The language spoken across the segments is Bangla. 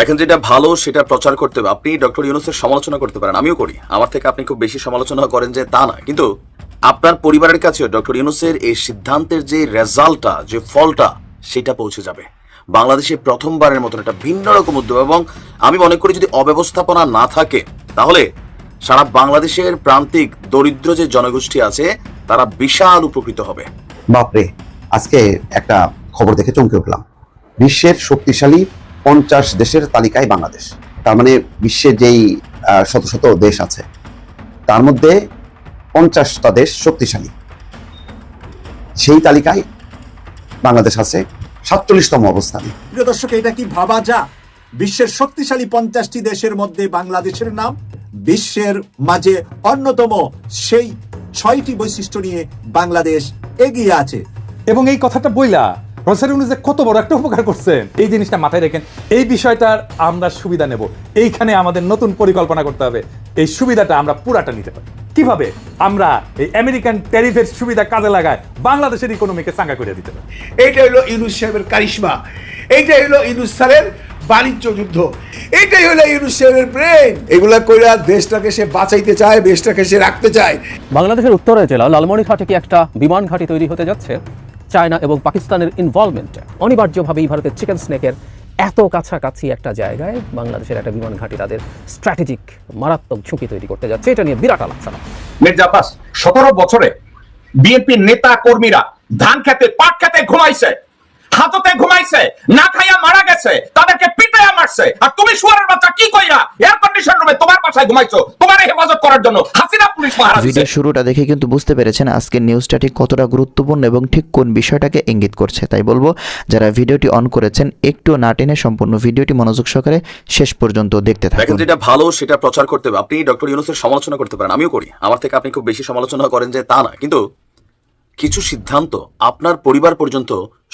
দেখেন যেটা ভালো, সেটা প্রচার করতে হবে। আপনি ডক্টর ইউনুসের সমালোচনা করতে পারেন, আমিও করি। আমার থেকে আপনি খুব বেশি সমালোচনা করেন যে তা না। কিন্তু আপনার পরিবারের কাছেও ডক্টর ইউনুসের এই সিদ্ধান্তের যে রেজাল্টটা, যে ফলটা, সেটা পৌঁছে যাবে। বাংলাদেশে প্রথমবারের মতন একটা ভিন্ন রকম উদ্যোগ এবং আমি মনে করি যদি অব্যবস্থাপনা না থাকে, তাহলে সারা বাংলাদেশের প্রান্তিক দরিদ্র যে জনগোষ্ঠী আছে, তারা বিশাল উপকৃত হবে। বাপরে, আজকে একটা খবর দেখে চমকে উঠলাম। বিশ্বের শক্তিশালী পঞ্চাশ দেশের তালিকায় বাংলাদেশ। তার মানে বিশ্বের যেই আহ, শত শত দেশ আছে তার মধ্যে পঞ্চাশটা দেশ শক্তিশালী। সেই তালিকায় বাংলাদেশ আছে সাতচল্লিশতম অবস্থানে। প্রিয় দর্শক এটা কি ভাবা যা? বিশ্বের শক্তিশালী পঞ্চাশটি দেশের মধ্যে বাংলাদেশের নাম বিশ্বের মাঝে অন্যতম সেই ছয়টি বৈশিষ্ট্য নিয়ে বাংলাদেশ এগিয়ে আছে। এবং এই কথাটা বইলা প্রফেসর ইউনুস যে কত বড় একটা উপকার করছেন। এই জিনিসটা মাথায় রেখেন। এই বিষয়টার আমরা সুবিধা নেব। এইখানে আমাদের নতুন পরিকল্পনা করতে হবে। এই সুবিধাটা আমরা পুরাটা নিতে পারি। কীভাবে? আমরা এই আমেরিকান ট্যারিফের সুবিধা কাজে লাগায় বাংলাদেশের ইকোনমিকে চাঙ্গা করে দিতে পারি। এইটা হলো ইউনুস সাহেবের কারিশমা। এইটাই হলো ইউনুস স্যারের বাণিজ্য যুদ্ধ। এইটাই হলো ইউনুস সাহেবের ব্রেন এগুলা কইরা দেশটাকে সে বাঁচাইতে চায় দেশটাকে সে রাখতে চায়। বাংলাদেশের উত্তরের জেলা লালমনিরহাটে কি একটা বিমান ঘাঁটি তৈরি হতে যাচ্ছে? চায়না এবং পাকিস্তানের ইনভলভমেন্ট অনিবার্যভাবেই ভারতের চিকেন স্নেকের এত কাছাকাছি একটা জায়গায় বাংলাদেশের একটা বিমান ঘাঁটি তাদের স্ট্র্যাটেজিক মারাত্মক ঝুঁকি তৈরি করতে যাচ্ছে। এটা নিয়ে বিরাট আলোচনা। মির্জা আব্বাস, সতেরো বছরে বিএনপি নেতা কর্মীরা ধান খেতে, পাট খেতে ঘুমাইছে। হাততে ঘুমাইছে না খাইয়া মারা গেছে তাদেরকে পিটাইয়া মারছে। আর তুমি শুয়ারের বাচ্চা কি কইরা? এয়ার কন্ডিশন রুমে তোমার বাসায় ঘুমাইছো তোমার হেফাজত করার জন্য। হাসিনা পুলিশ মহারাজ ভিডিওর শুরুটা দেখে কিন্তু বুঝতে পেরেছেন আজকের নিউজটা ঠিক কতটা গুরুত্বপূর্ণ এবং ঠিক কোন বিষয়টাকে ইঙ্গিত করছে। তাই বলব যারা ভিডিওটি অন করেছেন একটু না টেনে সম্পূর্ণ ভিডিওটি মনোযোগ সহকারে শেষ পর্যন্ত দেখতে দেখেন থাকুন যেটা ভালো সেটা প্রচার করতে হবে। আপনি ডক্টর ইউনুসের সমালোচনা করতে পারেন আমিও করি। আমার থেকে আপনি খুব বেশি সমালোচনা করেন যে তা না কিন্তু কিছু সিদ্ধান্ত আপনার পরিবার পর্যন্ত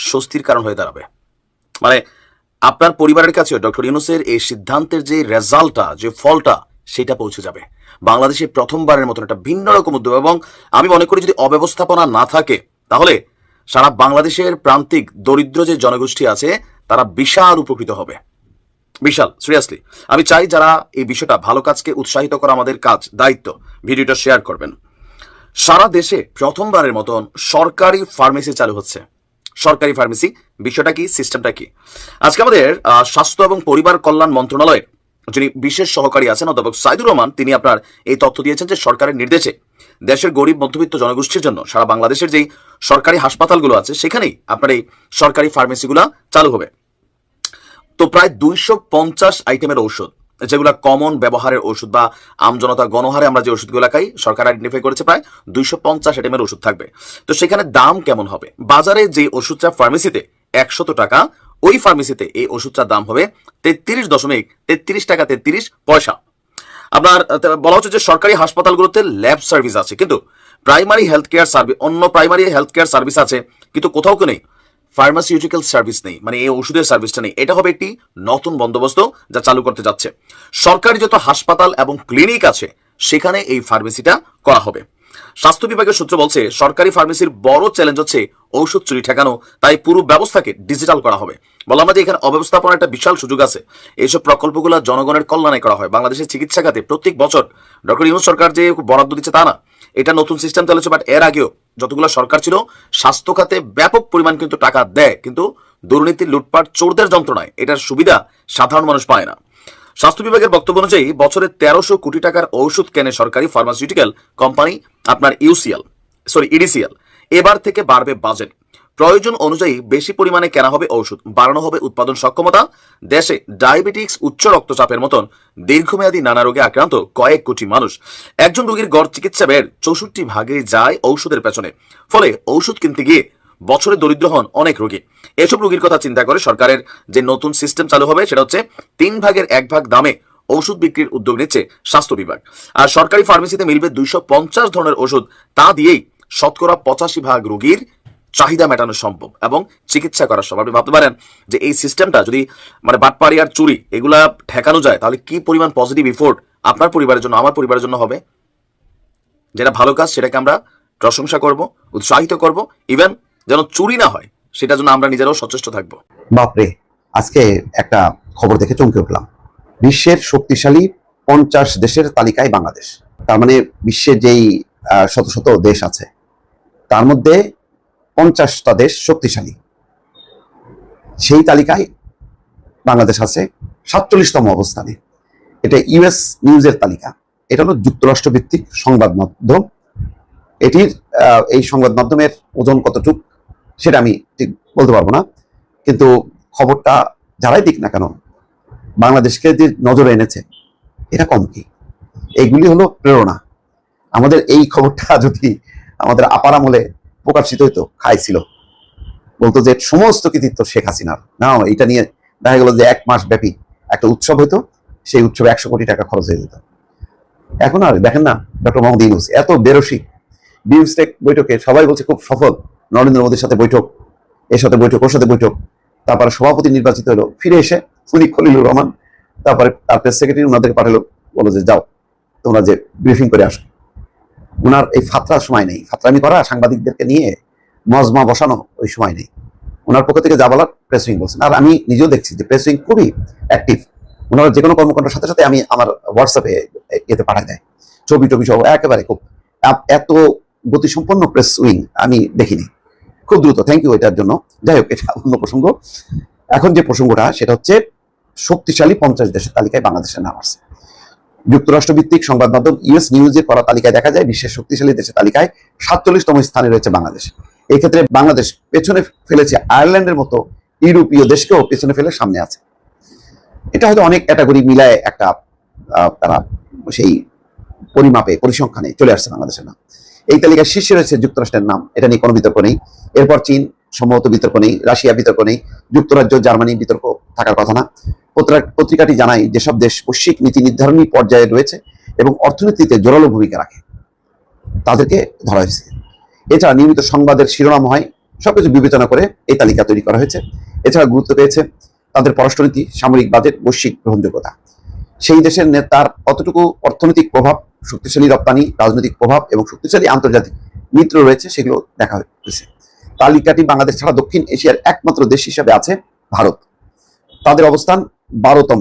স্বস্তির কারণ হয়ে দাঁড়াবে। মানে আপনার পরিবারের কাছেও ডক্টর ইউনুসের এই সিদ্ধান্তের যে রেজাল্টটা, যে ফলটা, সেটা পৌঁছে যাবে। বাংলাদেশে প্রথমবারের মতন একটা ভিন্ন রকম উদ্যোগ এবং আমি মনে করি যদি অব্যবস্থাপনা না থাকে, তাহলে সারা বাংলাদেশের প্রান্তিক দরিদ্র যে জনগোষ্ঠী আছে, তারা বিশাল উপকৃত হবে। বিশাল সিরিয়াসলি আমি চাই যারা এই বিষয়টা ভালো কাজকে উৎসাহিত করা আমাদের কাজ, দায়িত্ব, ভিডিওটা শেয়ার করবেন। সারা দেশে প্রথমবারের মতন সরকারি ফার্মেসি চালু হচ্ছে। সরকারি ফার্মেসি, বিষয়টা কি, সিস্টেমটা কি? আজকে আমাদের স্বাস্থ্য এবং পরিবার কল্যাণ মন্ত্রণালয়ের যিনি বিশেষ সহকারী আছেন অধ্যাপক সাইদুর রহমান, তিনি আপনার এই তথ্য দিয়েছেন যে সরকারের নির্দেশে দেশের গরিব, মধ্যবিত্ত জনগোষ্ঠীর জন্য সারা বাংলাদেশের যেই সরকারি হাসপাতালগুলো আছে, সেখানেই আপনার এই সরকারি ফার্মেসিগুলো চালু হবে। তো প্রায় দুইশো পঞ্চাশ আইটেমের ঔষধ যেগুলো কমন ব্যবহারের ওষুধ বা আমজনতা গণহারে আমরা যে ওষুধগুলো খাই, সরকার আইডেন্টিফাই করেছে প্রায় দুইশো পঞ্চাশ আইটেমের ওষুধ থাকবে। তো সেখানে দাম কেমন হবে? বাজারে যে ওষুধটা ফার্মেসিতে একশত টাকা, ওই ফার্মেসিতে এই ওষুধটার দাম হবে তেত্রিশ দশমিক তেত্রিশ টাকা তেত্রিশ পয়সা। আপনার বলা হচ্ছে যে সরকারি হাসপাতালগুলোতে ল্যাব সার্ভিস আছে, কিন্তু প্রাইমারি হেলথ কেয়ার সার্ভিস অন্য প্রাইমারি হেলথ কেয়ার সার্ভিস আছে, কিন্তু কোথাও কেউ নেই। ফার্মাসিউটিক্যাল সার্ভিস নেই মানে এই ওষুধের সার্ভিসটা নেই। এটা হবে একটি নতুন বন্দোবস্ত যা চালু করতে যাচ্ছে। সরকারি যত হাসপাতাল এবং ক্লিনিক আছে, সেখানে এই ফার্মেসিটা করা হবে। স্বাস্থ্য বিভাগের সূত্র বলছে, সরকারি ফার্মেসির বড় চ্যালেঞ্জ হচ্ছে ঔষধ চুরি ঠেকানো, তাই পুরো ব্যবস্থাকে ডিজিটাল করা হবে। বললাম যে এখানে অব্যবস্থাপনার একটা বিশাল সুযোগ আছে। এইসব প্রকল্পগুলো জনগণের কল্যাণে করা হয়। বাংলাদেশের চিকিৎসা খাতে প্রত্যেক বছর ডক্টর ইউনুস সরকার যে বরাদ্দ দিচ্ছে তা না। এটা নতুন সিস্টেম চলেছে বাট এর আগেও যতগুলো সরকার ছিল, স্বাস্থ্য খাতে ব্যাপক পরিমাণ কিন্তু টাকা দেয়, কিন্তু দুর্নীতি, লুটপাট, চোরদের যন্ত্রণায় এটার সুবিধা সাধারণ মানুষ পায় না। স্বাস্থ্য বিভাগের বক্তব্য অনুযায়ী, বছরে তেরোশো কোটি টাকার ঔষধ কেনে সরকারি ফার্মাসিউটিক্যাল কোম্পানি আপনার ইউসিএল সরি ইডিসিএল এবার থেকে বাড়বে বাজেট প্রয়োজন অনুযায়ী বেশি পরিমাণে কেনা হবে ঔষধ, বাড়ানো হবে উৎপাদন সক্ষমতা, দেশে ডায়াবেটিক্স, উচ্চ রক্তচাপের মতন দীর্ঘমেয়াদী নানা রোগে আক্রান্ত কয়েক কোটি মানুষ। একজন রোগীর গড় চিকিৎসা ব্যয়ের চৌষট্টি ভাগে যায় ঔষধের পেছনে। ফলে ঔষধ কিনতে গিয়ে বছরে দরিদ্র হন অনেক রোগী। এসব রোগীর কথা চিন্তা করে সরকারের যে নতুন সিস্টেম চালু হবে, সেটা হচ্ছে তিন ভাগের এক ভাগ দামে ওষুধ বিক্রির উদ্যোগ নিচ্ছে স্বাস্থ্য বিভাগ। আর সরকারি ফার্মেসিতে মিলবে দুইশো পঞ্চাশ ধরনের ওষুধ তা দিয়েই শতকরা পঁচাশি ভাগ রোগীর চাহিদা মেটানো সম্ভব এবং চিকিৎসা করা সম্ভব। আপনি ভাবতে পারেন যে এই সিস্টেমটা যদি মানে বাটপাড়ি আর চুরি এগুলা ঠেকানো যায়, তাহলে কি পরিমাণ পজিটিভ ইফোর্ট আপনার পরিবারের জন্য, আমার পরিবারের জন্য হবে? যেটা ভালো কাজ, সেটাকে আমরা প্রশংসা করব, উৎসাহিত করব ইভেন যেন চুরি না হয়, সেটার জন্য আমরা নিজেরাও সচেষ্ট থাকব। বাপরে, আজকে একটা খবর দেখে চমকে উঠলাম। বিশ্বের শক্তিশালী পঞ্চাশ দেশের তালিকায় বাংলাদেশ। তার মানে বিশ্বের যেই শত শত দেশ আছে, তার মধ্যে পঞ্চাশটা দেশ শক্তিশালী। সেই তালিকায় বাংলাদেশ আছে সাতচল্লিশতম অবস্থানে। এটা ইউএস নিউজের তালিকা। এটা হলো যুক্তরাষ্ট্র ভিত্তিক সংবাদ মাধ্যম। এটির এই সংবাদ মাধ্যমের ওজন কতটুক সেটা আমি ঠিক বলতে পারব না। কিন্তু খবরটা যারাই দিক না কেন, বাংলাদেশকে যে নজরে এনেছে, এটা কম কি? এইগুলি হলো প্রেরণা। আমাদের এই খবরটা যদি আমাদের আপার আমলে প্রকাশিত হইতো, খাইছিল। বলতো যে সমস্ত কৃতিত্ব শেখ হাসিনার। না এটা নিয়ে দেখা গেল যে এক মাস ব্যাপী একটা উৎসব হইতো, সেই উৎসবে একশো কোটি টাকা খরচ হয়ে যেত। এখন আর দেখেন না, ডক্টর মোহাম্মদ ইউনুস, এত বেরসিক বিমস্টেক বৈঠকে সবাই বলছে খুব সফল, নরেন্দ্র মোদীর সাথে বৈঠক, এর সাথে বৈঠক, ওর সাথে বৈঠক। তারপরে সভাপতি নির্বাচিত হলো, ফিরে এসে উনি খলিলুর রহমান, তারপরে তার প্রেস সেক্রেটারি ওনাদেরকে পাঠালো বলো যে যাও, তোমরা যে ব্রিফিং করে আসো। ওনার এই ফাতরার সময় নেই। ফাতরামি করা সাংবাদিকদেরকে নিয়ে মজমা বসানো ওই সময় নেই। ওনার পক্ষ থেকে যা বলার প্রেস উইং বলছেন। আর আমি নিজেও দেখছি যে প্রেস উইং খুবই অ্যাক্টিভ ওনারা যে কোনো কর্মকাণ্ডের সাথে সাথে আমি আমার হোয়াটসঅ্যাপে এতে পাঠাই দেয়। ছবি টবি সহ একেবারে খুব এত গতিসম্পন্ন প্রেস উইং আমি দেখিনি। খুব দ্রুত। থ্যাংক ইউ এটার জন্য। যাই হোক, এটা অন্য প্রসঙ্গ। এখন যে প্রসঙ্গটা, সেটা হচ্ছে শক্তিশালী পঞ্চাশ দেশের তালিকায় বাংলাদেশের নাম আসছে যুক্তরাষ্ট্র ভিত্তিক সংবাদ মাধ্যম ইউএস নিউজের করা তালিকায় দেখা যায়, বিশ্বের শক্তিশালী দেশের তালিকায় সাতচল্লিশতম স্থানে রয়েছে বাংলাদেশ। এই ক্ষেত্রে বাংলাদেশ পেছনে ফেলেছে আয়ারল্যান্ডের মতো ইউরোপীয় দেশকেও পেছনে ফেলে সামনে আছে। এটা হয়তো অনেক ক্যাটাগরি মিলায় একটা তারা সেই পরিমাপে, পরিসংখ্যানে চলে আসছে বাংলাদেশের নাম। এই তালিকায় শীর্ষে রয়েছে যুক্তরাষ্ট্রের নাম। এটা নিয়ে কোনো বিতর্ক নেই। এরপর চীন সম্ভবত বিতর্ক নেই, রাশিয়া বিতর্ক নেই, যুক্তরাজ্য, জার্মানি বিতর্ক থাকার কথা না। পত্রিকাটি জানায় যেসব দেশ বৈশ্বিক নীতি নির্ধারণী পর্যায়ে রয়েছে এবং অর্থনীতিতে জোরালো ভূমিকা রাখে। তাদেরকে ধরা হয়েছে। এছাড়া নিয়মিত সংবাদের শিরোনাম হয়, সবকিছু বিবেচনা করে এই তালিকা তৈরি করা হয়েছে। এছাড়া গুরুত্ব পেয়েছে তাদের পররাষ্ট্রনীতি, সামরিক বাজেট, বৈশ্বিক গ্রহণযোগ্যতা। সেই দেশের নেতার কতটুকু অর্থনৈতিক প্রভাব, শক্তিশালী রপ্তানি, রাজনৈতিক প্রভাব এবং শক্তিশালী আন্তর্জাতিক মিত্র রয়েছে, সেগুলো দেখা হয়েছে। তালিকাটি বাংলাদেশ ছাড়া দক্ষিণ এশিয়ার একমাত্র দেশ হিসেবে আছে ভারত। তাদের অবস্থান বারোতম।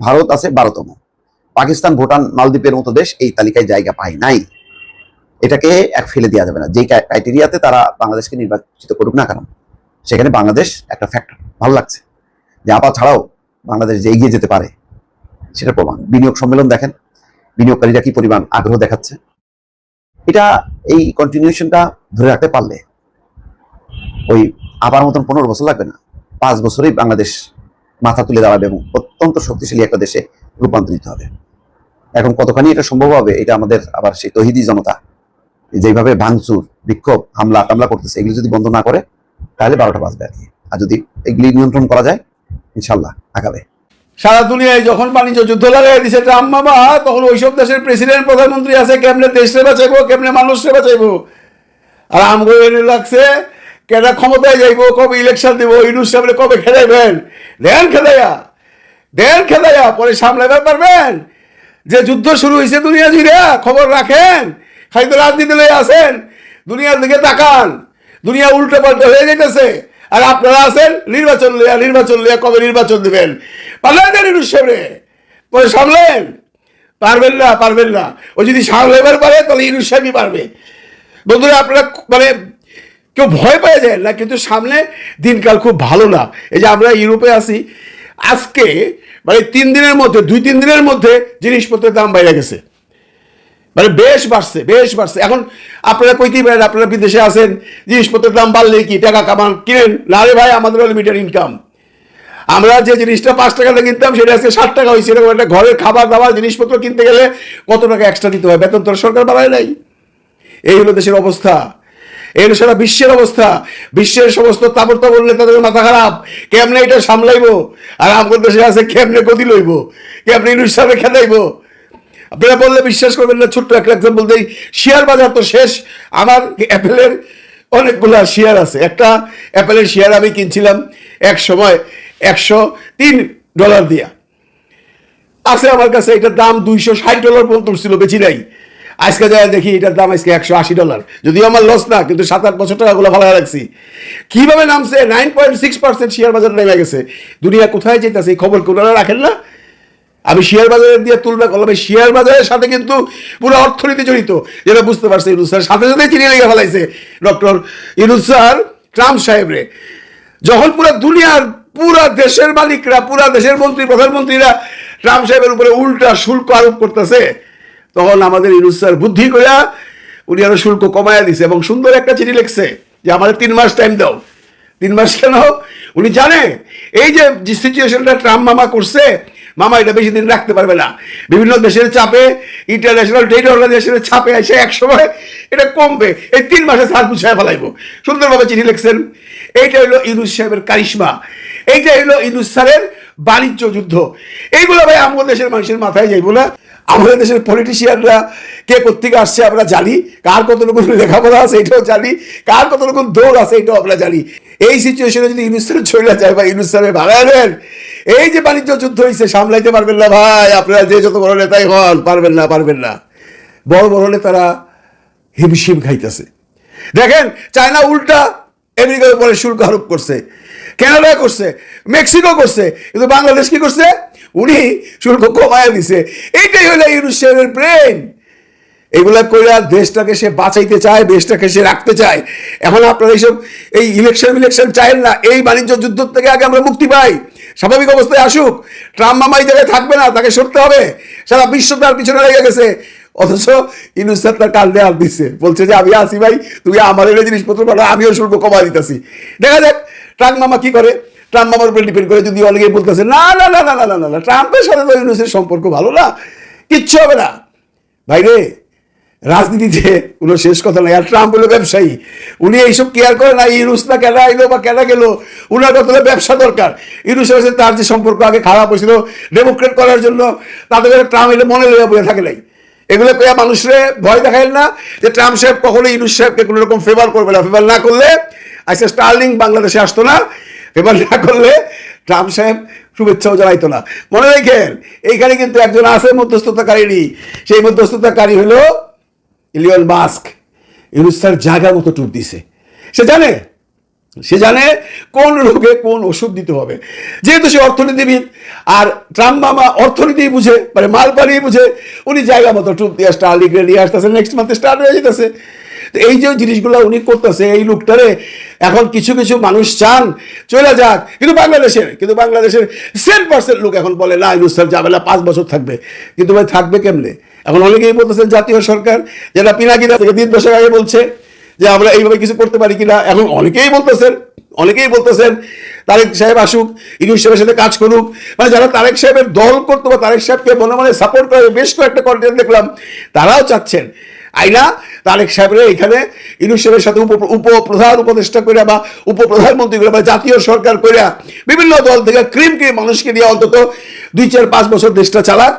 ভারত আছে বারোতম। পাকিস্তান, ভুটান, মালদ্বীপের মতো দেশ এই তালিকায় জায়গা পায় নাই। এটাকে এক ফেলে দেওয়া যাবে না। যে ক্রাইটেরিয়াতে তারা বাংলাদেশকে নির্বাচিত করুক না কেন, সেখানে বাংলাদেশ একটা ফ্যাক্টর ভালো লাগছে। যে আপা ছাড়াও বাংলাদেশ যে এগিয়ে যেতে পারে সেটা প্রমাণ। বিনিয়োগ সম্মেলন দেখেন। বিনিয়োগকারীরা কি পরিমাণ আগ্রহ দেখাচ্ছে? এটা এই কন্টিনিউশনটা ধরে রাখতে পারলে ওই আবার মতন পনেরো বছর লাগবে না। পাঁচ বছরেই বাংলাদেশ মাথা তুলে দাঁড়াবে এবং অত্যন্ত শক্তিশালী একটা দেশে রূপান্তরিত হবে। এখন কতখানি এটা সম্ভব হবে, এটা আমাদের আবার সেই তহিদি জনতা যেভাবে ভাঙচুর, বিক্ষোভ, হামলা টামলা করতেছে, এগুলো যদি বন্ধ না করে, তাহলে বারোটা বাজবে আর কি। আর যদি এগুলি নিয়ন্ত্রণ করা যায় ইনশাল্লাহ আগাবে। সারা দুনিয়ায় যখন বাণিজ্য যুদ্ধ লাগাই দিছে ট্রাম্প মামা, তখন ওইসব দেশের প্রেসিডেন্ট, প্রধানমন্ত্রী আছে, কেমনে দেশে বাঁচাইবো কেমনে মানুষকে বাঁচাইবো আর আমগো লাগছে কেনা ক্ষমতায় যাইবো, কবে ইলেকশন দিব ইউনুস সামনে কবে খেলাইবেন দেন খেলাইয়া দেন খেলাইয়া পরে সামলাইবার পারবেন। যে যুদ্ধ শুরু হয়েছে দুনিয়া জুড়ে খবর রাখেন। খালি তো রাজনীতি লয়ে আছেন, দুনিয়ার দিকে তাকান। দুনিয়া উল্টো পাল্টা হয়ে যেতেছে আর আপনারা আছেন, নির্বাচন লিয়া নির্বাচন লিয়া কবে নির্বাচন দেবেন? পারলেন না নিরুষ সামনে? পরে সামলেন? পারবেন না পারবেন না। ও যদি সামলাইবার পারে, তাহলে ইরুষ সাহেবই পারবে। বন্ধুরা, আপনারা মানে কেউ ভয় পেয়ে যায় না, কিন্তু সামনে দিনকাল খুব ভালো না। এই যে আমরা ইউরোপে আছি, আজকে মানে তিন দিনের মধ্যে, দুই, তিন দিনের মধ্যে জিনিসপত্রের দাম বাইরে গেছে। মানে বেশ বাড়ছে বেশ বাড়ছে। এখন আপনারা কইতেই পারেন, আপনারা বিদেশে আছেন, জিনিসপত্রের দাম বাড়লে কি টাকা কামান কিনেন? না রে ভাই, আমাদের লিমিটেড ইনকাম আমরা যে জিনিসটা পাঁচ টাকাতে কিনতাম, সেটা আজকে ষাট টাকা হয়েছে। এরকম একটা ঘরের খাবার দাবার জিনিসপত্র কিনতে গেলে কত টাকা এক্সট্রা দিতে হয়? বেতন তো সরকার বাড়ায় নাই। এই হলো দেশের অবস্থা। হলো সারা বিশ্বের অবস্থা। বিশ্বের সমস্ত তাবর তাবর নেতাদের মাথা খারাপ। কেমনে এটা সামলাইবো? আর আমাদের দেশে আছে, কেমনে গতি লইব? কেমনে ইনুস খেলাইবো আপনারা বললে বিশ্বাস করবেন না, ছোট্ট একটা এক্সাম্পল দেই। শেয়ার বাজার তো শেষ। আমার অ্যাপেলের অনেকগুলা শেয়ার আছে। একটা অ্যাপেলের শেয়ার আমি কিনছিলাম এক সময় একশো তিন ডলার দিয়া। আছে আমার কাছে, এটার দাম দুইশো ষাট ডলার পর্যন্ত ছিল বেশি নাই। আজকে যায় দেখি এটার দাম আজকে একশো আশি ডলার। যদিও আমার লস না, কিন্তু সাত আট বছর টাকাগুলো ভালো রাখছি কীভাবে নামছে? Nine point six percent share বাজার নেমে গেছে। দুনিয়া কোথায় যেতেছে, এই খবর কোনারা রাখেন না? আমি শেয়ার বাজারের দিয়ে তুলনা করলাম শেয়ার বাজারের সাথে কিন্তু পুরো অর্থনীতি জড়িত। যেটা বুঝতে পারছে ইনুস স্যার, সাথে সাথে চিনি লেগে ফেলাইছে ডক্টর ইনুস স্যার, ট্রাম্প সাহেবরে। যখন পুরো দুনিয়ার পুরা দেশের মালিকরা, পুরা দেশের মন্ত্রী, প্রধানমন্ত্রীরা ট্রাম্প সাহেবের উপরে উল্টা শুল্ক আরোপ করতেছে তখন আমাদের ইনুস স্যার বুদ্ধি করিয়া উনি আরও শুল্ক কমায়া দিছে এবং সুন্দর একটা চিঠি লিখছে যে আমাদের তিন মাস টাইম দাও। তিন মাস কেন? উনি জানে, এই যে সিচুয়েশনটা ট্রাম্প মামা করছে, মামা এটা বেশি দিন রাখতে পারবে না। বিভিন্ন দেশের চাপে ইন্টারন্যাশনাল ট্রেড অর্গানাইজেশনের চাপে এসে এক সময় এটা কমবে। এই তিন মাসে সার গুছায় ফেলাইব। সুন্দরভাবে চিঠি লিখছেন। এইটা হলো ইউনুস সাহেবের কারিশমা। এইটা হলো ইউনুস স্যারের বাণিজ্য যুদ্ধ। এইগুলো ভাই আমাদের দেশের মানুষের মাথায় যাইব না। আমাদের দেশের পলিটিশিয়ানরা কে কোথেকে আসছে আমরা জানি। কার কতটুকু লেখাপড়া আছে এটাও জানি। কার কতটুকু দৌড় আছে এটাও আমরা জানি। এই সিচুয়েশনে যদি ইউনুসারের চলে যায় বা ইউনুসারের ভাড়া নেন এই যে বাণিজ্য যুদ্ধ হয়েছে সামলাইতে পারবেন না ভাই। আপনারা যে যত বড় নেতাই হন, পারবেন না পারবেন না। বড় বড় নেতারা হিমশিম খাইতেছে। দেখেন, চায়না উল্টা আমেরিকার উপরে শুল্ক আরোপ করছে কানাডা করছে, মেক্সিকো করছে, কিন্তু বাংলাদেশ কি করছে? উনি শুল্ক কমায় দিছে। এইটাই হলো ইউনুসের ব্রেন এগুলা কইরা দেশটাকে সে বাঁচাইতে চায়, দেশটাকে সে রাখতে চায়। এখন আপনারা এইসব এই ইলেকশন ইলেকশন চাইেন না, এই বাণিজ্য যুদ্ধ থেকে আগে আমরা মুক্তি পাই। স্বাভাবিক অবস্থায় আসুক, ট্রাম্প মামা এই জায়গায় থাকবে না, তাকে সরতে হবে। সারা বিশ্ব তার পিছনে লেগে গেছে। অথচ ইনুস স্যার তার কাল দেয়াল দিচ্ছে বলছে যে, আমি আসি ভাই, তুমি আমার এলে জিনিসপত্র পাঠো আমিও শুল্ক কমা দিতেছি। দেখা যাক, ট্রাম্প মামা কি করে। ট্রাম্প আমার উপরে ডিপেন্ড করে, যদি অনেকেই বলতেছে, না না না না না না না ট্রাম্পের সাথে তো ইউনুসের সম্পর্ক ভালো না, কিচ্ছু হবে না। ভাইরে রাজনীতিতে কোনো শেষ কথা নাই। আর ট্রাম্প হলো ব্যবসায়ী। উনি এইসব কেয়ার করে না ইউরুস না কেনা আইলো বা কেনা গেলো? উনার কথা হলো ব্যবসা দরকার। ইউরুসের সাথে তার যে সম্পর্ক আগে খারাপ হয়েছিল ডেমোক্রেট করার জন্য তাদের ট্রাম্প এলে মনে লেগে বলে থাকে নাই। এগুলো পেয়ে মানুষরে ভয় দেখায় না যে ট্রাম্প সাহেব কখনো ইউনুস সাহেবকে কোনো রকম ফেভার করবে না। ফেভার না করলে আচ্ছা স্টার্লিং বাংলাদেশে আসতো না। ফেভার না করলে ট্রাম্প সাহেব শুভেচ্ছাও জানাইতো না। মনে রাখেন, এইখানে কিন্তু একজন আছে মধ্যস্থতাকারী সেই মধ্যস্থতাকারী হলো ইলিয়ন মাস্ক। ইউনুস স্যার জায়গা মতো টুপ দিছে। সে জানে সে জানে কোন রোগে কোন ওষুধ দিতে হবে। যেহেতু সে অর্থনীতিবিদ, আর ট্রাম্প মামা অর্থনীতি বুঝে মানে মাল পানি বুঝে, উনি জায়গা মতো টুপ দিয়ে স্টার্লিং নিয়ে আসতেছে নেক্সট মান্থে স্টার্ট হয়ে যেতেছে। তো এই যে জিনিসগুলো উনি করতেছে, এই লোকটারে এখন কিছু কিছু মানুষ চান, চলে যাক। কিন্তু বাংলাদেশের কিন্তু বাংলাদেশের সেম পার্সেন্ট লোক এখন বলে, না ইউনুস স্যার যাবে না পাঁচ বছর থাকবে। কিন্তু ভাই, থাকবে কেমনে? এখন অনেকেই বলতেছেন, জাতীয় সরকার, যেটা পিনাকিদা থেকে তিন দশক আগে বলছে যে আমরা এইভাবে কিছু করতে পারি কিনা। এখন অনেকেই বলতেছেন অনেকেই বলতেছেন, তারেক সাহেব আসুক, ইনুস সাহেবের সাথে কাজ করুক। মানে যারা তারেক সাহেবের দল করতো বা তারেক সাহেবকে মনে মনে সাপোর্ট করে বেশ কয়েকটা কন্টেন্ট দেখলাম, তারাও চাচ্ছেন আইনা তারেক সাহেবের এখানে ইনুস সাহেবের সাথে উপ উপপ্রধান উপদেষ্টা করে বা উপপ্রধানমন্ত্রী করে বা জাতীয় সরকার করে বিভিন্ন দল থেকে ক্রিম ক্রিম মানুষকে দিয়ে অন্তত দুই চার পাঁচ বছর দেশটা চালাক।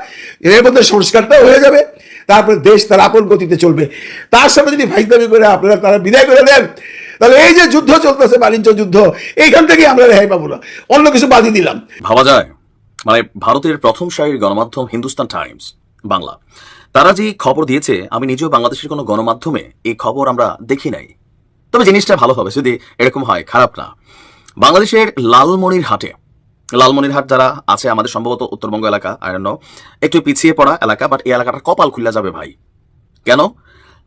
এর মধ্যে সংস্কারটাও হয়ে যাবে, তারপরে দেশ তার আপন গতিতে চলবে। তার সাথে যদি ভাইদাবি করে আপনারা তারা বিদায় করে দেন, তাহলে এই যে যুদ্ধ চলতেছে, বাণিজ্য যুদ্ধ, এইখান থেকে আমরা রেহাই পাবো না। অন্য কিছু বাদি দিলাম। ভাবা যায়? মানে ভারতের প্রথম সারির গণমাধ্যম হিন্দুস্তান টাইমস, বাংলা। তারা যে খবর দিয়েছে, আমি নিজেও বাংলাদেশের কোনো গণমাধ্যমে এই খবর আমরা দেখি নাই। তবে জিনিসটা ভালো হবে, যদি এরকম হয়, খারাপ না। বাংলাদেশের লালমনির হাটে, লালমনির হাট যারা আছে, আমাদের সম্ভবত উত্তরবঙ্গ এলাকা আই নো একটু পিছিয়ে পড়া এলাকা বাট এই এলাকাটা কপাল খুলে যাবে ভাই। কেন?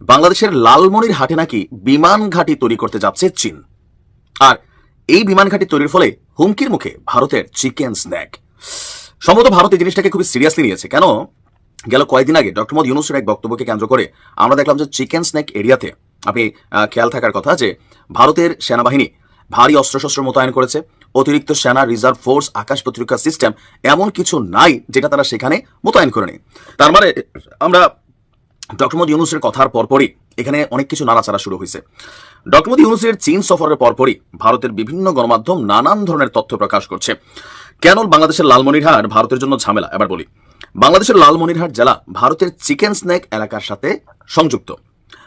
বাংলাদেশের লালমনির হাটে নাকি বিমান ঘাঁটি তৈরি করতে যাচ্ছে চীন। আর এই বিমান ঘাঁটি তৈরির ফলে হুমকির মুখে ভারতের চিকেন স্ন্যাক। সম্ভবত ভারত এই জিনিসটাকে খুবই সিরিয়াসলি নিয়েছে। কেন? গেল কয়েকদিন আগে ডক্টর মোদ ইউনুসের এক বক্তব্যকে কেন্দ্র করে আমরা দেখলাম যে চিকেন স্ন্যাক এরিয়াতে, আপনি খেয়াল থাকার কথা যে ভারতের সেনাবাহিনী ভারী অস্ত্রশস্ত্র মোতায়েন করেছে, অতিরিক্ত সেনা রিজার্ভ ফোর্স, আকাশ প্রতিরক্ষা সিস্টেম এমন কিছু নাই যেটা তারা সেখানে মোতায়েন করেনি। তার মানে আমরা ডক্টর মোদী ইউনুসের কথার পরপরই এখানে অনেক কিছু নাড়াচাড়া শুরু হয়েছে। ডক্টর মোদী ইউনুসের চীন সফরের পরপরই ভারতের বিভিন্ন গণমাধ্যম নানান ধরনের তথ্য প্রকাশ করছে। কেন বাংলাদেশের লালমনিরহাট ভারতের জন্য ঝামেলা? এবার বলি। বাংলাদেশের লালমনিরহাট জেলা ভারতের চিকেন স্ন্যাক এলাকার সাথে সংযুক্ত।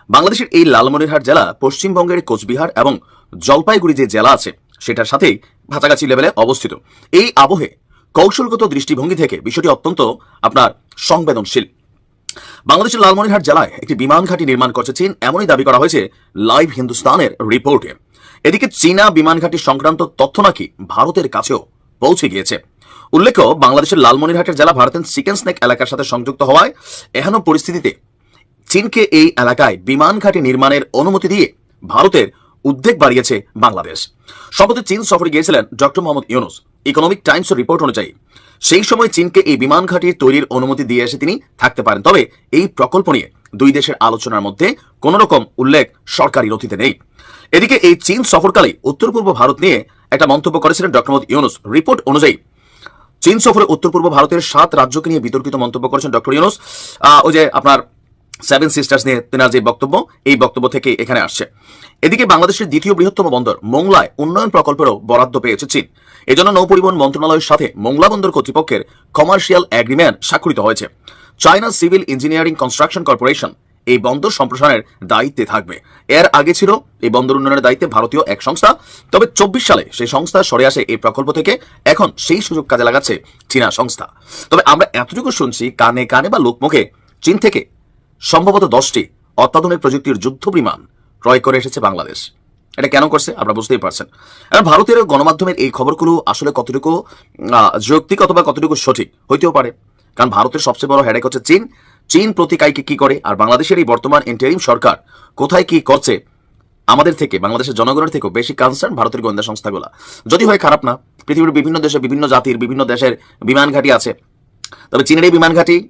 বাংলাদেশের এই লালমনিরহাট জেলা পশ্চিমবঙ্গের কোচবিহার এবং জলপাইগুড়ি যে জেলা আছে, সেটার সাথেই ভাতাগাছি লেভেলে অবস্থিত। এই আবহে কৌশলগত দৃষ্টিভঙ্গি থেকে বিষয়টি অত্যন্ত আপনার সংবেদনশীল। বাংলাদেশের লালমনিরহাট জেলায় একটি বিমান ঘাঁটি নির্মাণ করছে চীন, এমনই দাবি করা হয়েছে লাইভ হিন্দুস্তানের রিপোর্টে। এদিকে চীনা বিমান ঘাঁটি সংক্রান্ত তথ্য নাকি ভারতের কাছেও পৌঁছে গিয়েছে। উল্লেখ্য, বাংলাদেশের লালমনিরহাটের জেলা ভারতের চিকেন স্নেক এলাকার সাথে সংযুক্ত হওয়ায় এহেন পরিস্থিতিতে চীনকে এই এলাকায় বিমান ঘাঁটি নির্মাণের অনুমতি দিয়ে ভারতের উদ্বেগ বাড়িয়েছে বাংলাদেশ। সম্প্রতি চীন সফরে গিয়েছিলেন ডক্টর মোহাম্মদ ইউনুস। ইকোনমিক টাইমসের রিপোর্ট অনুযায়ী, সেই সময় চীনকে এই বিমান ঘাঁটি তৈরির অনুমতি দিয়ে এসে তিনি থাকতে পারেন। তবে এই প্রকল্প নিয়ে দুই দেশের আলোচনার মধ্যে কোনো রকম উল্লেখ সরকারি নথিতে নেই। এদিকে এই চীন সফরকালে উত্তর পূর্ব ভারত নিয়ে একটা মন্তব্য করেছিলেন ডক্টর মোহাম্মদ ইউনুস। রিপোর্ট অনুযায়ী চীন সফরে উত্তর পূর্ব ভারতের সাত রাজ্যকে নিয়ে বিতর্কিত মন্তব্য করেছেন ডক্টর ইউনুস। ওই যে আপনার সেভেন সিস্টার্স নিয়ে তেনার যে বক্তব্য, এই বক্তব্য থেকে এখানে আসছে। এদিকে বাংলাদেশের দ্বিতীয় বৃহত্তম বন্দর মোংলায় উন্নয়ন প্রকল্পেরও বরাদ্দ পেয়েছে চীন। এজন্য নৌপরিবহন মন্ত্রণালয়ের সাথে মোংলা বন্দর কর্তৃপক্ষের কমার্শিয়াল এগ্রিমেন্ট স্বাক্ষরিত হয়েছে। China civil engineering construction corporation এই বন্দর সম্প্রসারণের দায়িত্বে থাকবে। এর আগে ছিল এই বন্দর উন্নয়নের দায়িত্বে ভারতীয় এক সংস্থা, তবে চব্বিশ সালে সেই সংস্থা সরে আসে এই প্রকল্প থেকে। এখন সেই সুযোগ কাজে লাগাচ্ছে চীনা সংস্থা। তবে আমরা এতটুকু শুনছি, কানে কানে বা লোকমুখে, চীন থেকে সম্ভবত দশটি অত্যাধুনিক প্রযুক্তির যুদ্ধ বিমান ক্রয় করে এসেছে বাংলাদেশ। এটা কেন করছে? আপনারা বুঝতেই পারছেন। ভারতের গণমাধ্যমের এই খবরগুলো আসলে কতটুকু যৌক্তিক অথবা কতটুকু সঠিক? হইতেও পারে। কারণ ভারতের সবচেয়ে বড় হেডেক হচ্ছে চীন। চীন প্রতিকায়কে কি করে? আর বাংলাদেশের এই বর্তমান ইন্টারিম সরকার কোথায় কি করছে? আমাদের থেকে, বাংলাদেশের জনগণের থেকেও বেশি কনসার্ন ভারতের গোয়েন্দা সংস্থাগুলো। যদি হয় খারাপ না, পৃথিবীর বিভিন্ন দেশে বিভিন্ন জাতির, বিভিন্ন দেশের বিমান ঘাঁটি আছে। তবে চীনের এই বিমান ঘাঁটি